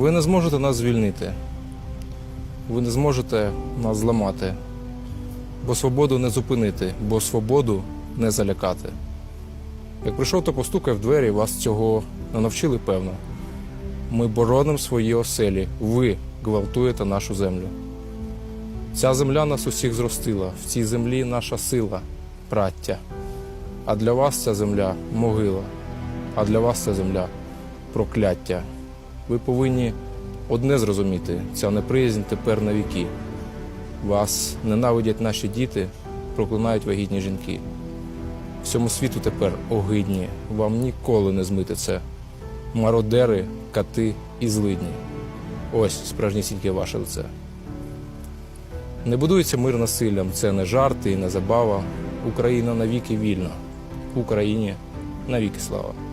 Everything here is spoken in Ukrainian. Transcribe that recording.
Ви не зможете нас звільнити. Ви не зможете нас зламати. Бо свободу не зупинити, бо свободу не залякати. Як прийшов, то постукав в двері, вас цього не навчили, певно. Ми боронимо свої оселі, ви гвалтуєте нашу землю. Ця земля нас усіх зростила, в цій землі наша сила, праття. А для вас ця земля могила, а для вас ця земля прокляття. Ви повинні одне зрозуміти: ця неприязнь тепер на віки. Вас ненавидять наші діти, проклинають вагітні жінки. Всьому світу тепер огидні, вам ніколи не змити це. Мародери, кати і злидні. Ось справжнісіньке ваше лице. Не будується мир насиллям, це не жарти і не забава. Україна навіки вільна. Україні навіки слава.